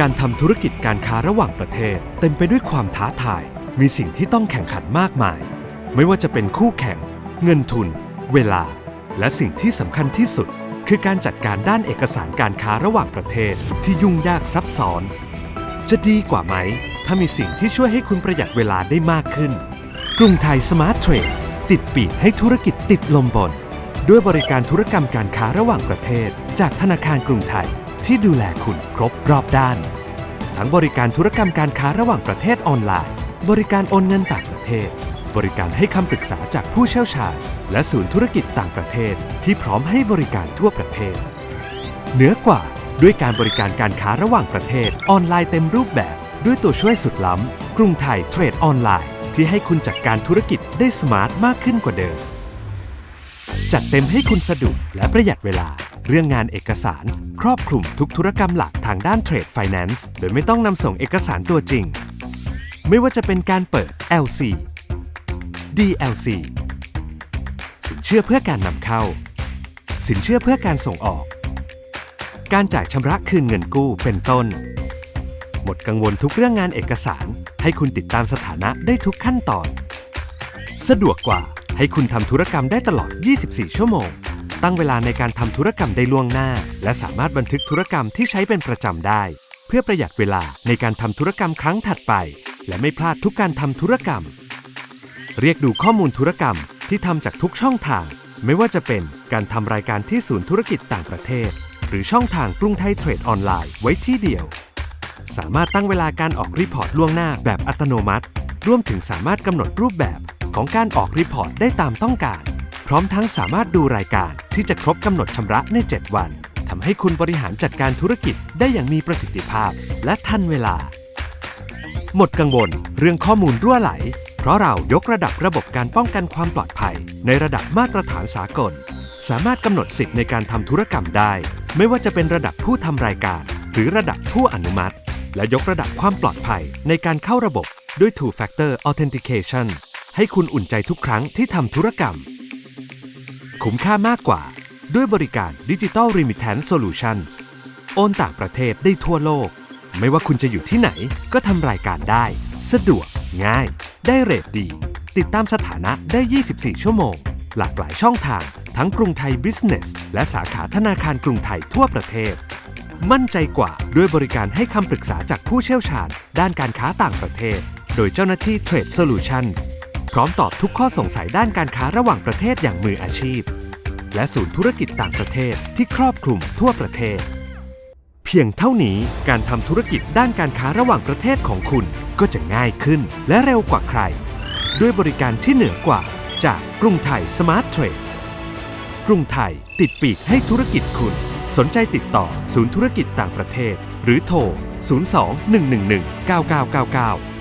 การทำธุรกิจการค้าระหว่างประเทศ เต็มไปด้วยความท้าทาย มีสิ่งที่ต้องแข่งขันมากมาย ไม่ว่าจะเป็นคู่แข่ง เงินทุน เวลา และสิ่งที่สำคัญที่สุด คือการจัดการด้านเอกสารการค้าระหว่างประเทศที่ยุ่งยากซับซ้อน จะดีกว่าไหม ถ้ามีสิ่งที่ช่วยให้คุณประหยัดเวลาได้มากขึ้น กรุงไทยสมาร์ทเทรดติดปีกให้ธุรกิจติดลมบน ด้วยบริการธุรกรรมการค้าระหว่างประเทศ จากธนาคารกรุงไทย ที่ดูแลคุณครบรอบด้าน ทั้งบริการธุรกรรมการค้าระหว่างประเทศออนไลน์ บริการโอนเงินต่างประเทศ บริการให้คำปรึกษาจากผู้เชี่ยวชาญ และศูนย์ธุรกิจต่างประเทศ ที่พร้อมให้บริการทั่วประเทศ เหนือกว่าด้วยการบริการการค้าระหว่างประเทศออนไลน์เต็มรูปแบบ ด้วยตัวช่วยสุดล้ำกรุงไทยเทรดออนไลน์ ที่ให้คุณจัดการธุรกิจได้สมาร์ทมากขึ้นกว่าเดิม จัดเต็มให้คุณสะดวกและประหยัดเวลา เรื่องงานเอกสาร ครอบคลุมทุกธุรกรรมหลักทางด้านเทรดไฟแนนซ์โดยไม่ต้องนำส่งเอกสารตัวจริง ไม่ว่าจะเป็นการเปิด LC DLC สินเชื่อเพื่อการนำเข้า สินเชื่อเพื่อการส่งออก การจ่ายชำระคืนเงินกู้เป็นต้น หมดกังวลทุกเรื่องงานเอกสาร ให้คุณติดตามสถานะได้ทุกขั้นตอน สะดวกกว่าให้คุณทำธุรกรรมได้ตลอด 24 ชั่วโมง ตั้งเวลาในการทำธุรกรรมได้ล่วงหน้า และสามารถบันทึกธุรกรรมที่ใช้เป็นประจำได้ เพื่อประหยัดเวลาในการทำธุรกรรมครั้งถัดไป และไม่พลาดทุกการทำธุรกรรม เรียกดูข้อมูลธุรกรรมที่ทำจากทุกช่องทาง ไม่ว่าจะเป็นการทำรายการที่ศูนย์ธุรกิจต่างประเทศ หรือช่องทางกรุงไทยเทรดออนไลน์ไว้ที่เดียว สามารถตั้งเวลาการออกรีพอร์ตล่วงหน้าแบบอัตโนมัติ รวมถึงสามารถกำหนดรูปแบบของการออกรีพอร์ตได้ตามต้องการ ร้อมทั้งสามารถดูรายการที่จะครบกำหนดชำระใน 7 วันทำให้คุณบริหารจัดการธุรกิจได้อย่างมีประสิทธิภาพ และทันเวลา หมดกังวล เรื่องข้อมูลรั่วไหล เพราะเรายกระดับระบบการป้องกันความปลอดภัย ในระดับมาตรฐานสากล สามารถกำหนดสิทธิ์ในการทำธุรกรรมได้ ไม่ว่าจะเป็นระดับผู้ทำรายการ หรือระดับผู้อนุมัติ และยกระดับความปลอดภัยในการเข้าระบบด้วย Two Factor Authentication ให้คุณอุ่นใจทุกครั้งที่ทำธุรกรรม คุ้มค่ามากกว่า ด้วยบริการ Digital Remittance Solutions โอนต่างประเทศได้ทั่วโลก ไม่ว่าคุณจะอยู่ที่ไหนก็ทำรายการได้ สะดวก ง่าย ได้เรทดี ติดตามสถานะได้ 24 ชั่วโมง หลากหลายช่องทาง ทั้งกรุงไทย Business และสาขาธนาคารกรุงไทยทั่วประเทศ มั่นใจกว่าด้วยบริการให้คำปรึกษาจากผู้เชี่ยวชาญ ด้านการค้าต่างประเทศ โดยเจ้าหน้าที่ Trade Solutions พร้อมตอบทุกข้อสงสัยด้านการค้าระหว่างประเทศอย่างมืออาชีพ และศูนย์ธุรกิจต่างประเทศที่ครอบคลุมทั่วประเทศ เพียงเท่านี้การทำธุรกิจด้านการค้าระหว่างประเทศของคุณก็จะง่ายขึ้นและเร็วกว่าใคร ด้วยบริการที่เหนือกว่าจากกรุงไทยสมาร์ทเทรดกรุงไทยติดปีกให้ธุรกิจคุณ สนใจติดต่อศูนย์ธุรกิจต่างประเทศ หรือโทร 02 111 9999